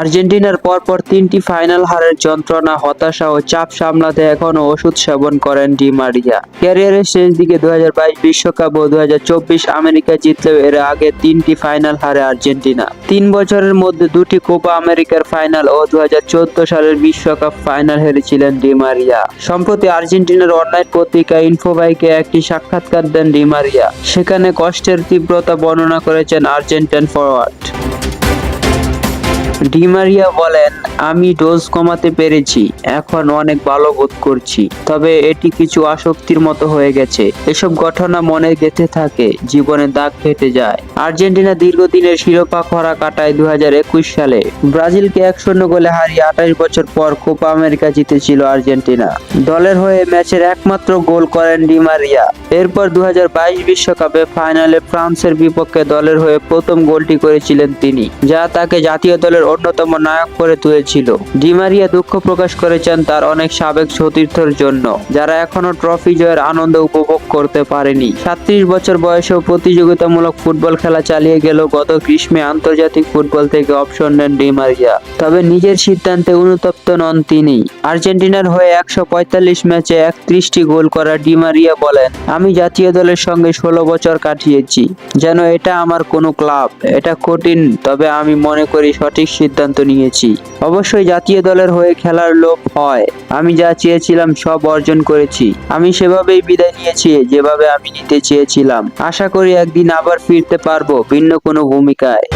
আর্জেন্টিনার পরপর তিনটি ফাইনাল হারের যন্ত্রণা, হতাশা ও চাপ সামলাতে এখনও ওষুধ সেবন করেন ডি মারিয়া। ক্যারিয়ারের শেষ দিকে দু বিশ্বকাপ ও দু হাজার চব্বিশ আমেরিকা জিতলেও এর আগে তিনটি ফাইনাল হারে আর্জেন্টিনা। তিন বছরের মধ্যে দুটি কোপা আমেরিকার ফাইনাল ও দু হাজার চোদ্দ সালের বিশ্বকাপ ফাইনাল হেরেছিলেন ডি মারিয়া। সম্প্রতি আর্জেন্টিনার অনলাইন পত্রিকা ইনফোবাইকে একটি সাক্ষাৎকার দেন ডি মারিয়া। সেখানে কষ্টের তীব্রতা বর্ণনা করেছেন আর্জেন্টাইন ফরওয়ার্ড ডিমারিয়া বলেন, আমি ডোজ কমাতে পেরেছি, এখন অনেক ভালো বোধ করছি। তবে এটি কিছু আসক্তির মতো হয়ে গেছে। এসব ঘটনা মনে গেঁথে থাকে, জীবনে দাগ কেটে যায়। আর্জেন্টিনা দীর্ঘদিনের শিরোপা খরা কাটায় দু সালে। ব্রাজিলকে এক শূন্য গোলে হারিয়ে আঠাশ বছর পর কোপা আমেরিকা জিতেছিল আর্জেন্টিনা। দলের হয়ে ম্যাচের একমাত্র গোল করেন ডিমারিয়া। এরপর দু বিশ্বকাপে ফাইনালে ফ্রান্সের বিপক্ষে দলের হয়ে প্রথম গোলটি করেছিলেন তিনি, যা তাকে জাতীয় দলের অন্যতম নায়ক করে তুলেছিল। ডিমারিয়া দুঃখ প্রকাশ করেছেন তার অনেক সাবেক সতীর্থর জন্য, যারা এখনও ট্রফি জয়ের আনন্দ উপভোগ করতে পারেনি। সাত্রিশ বছর বয়সেও প্রতিযোগিতামূলক ফুটবল খেলা চালিয়ে গেল গত গ্রীষ্মে আন্তর্জাতিক ফুটবল থেকে অপশন নেন ডিমারিয়া তবে নিজের সিদ্ধান্তে অনুতপ্ত নন তিনি। আর্জেন্টিনার হয়ে একশো পঁয়তাল্লিশ ম্যাচে একত্রিশটি গোল করা ডিমারিয়া বলেন, আমি জাতীয় দলের সঙ্গে ষোলো বছর কাটিয়েছি। যেন এটা আমার কোনো ক্লাব। এটা কঠিন, তবে আমি মনে করি সঠিক সিদ্ধান্ত নিয়েছি। অবশ্যই জাতীয় দলের হয়ে খেলার লোভ হয়। আমি যা চেয়েছিলাম সব অর্জন করেছি। আমি সেভাবেই বিদায় নিয়েছি যেভাবে আমি নিতে চেয়েছিলাম। আশা করি একদিন আবার ফিরতে পারব ভিন্ন কোনো ভূমিকায়।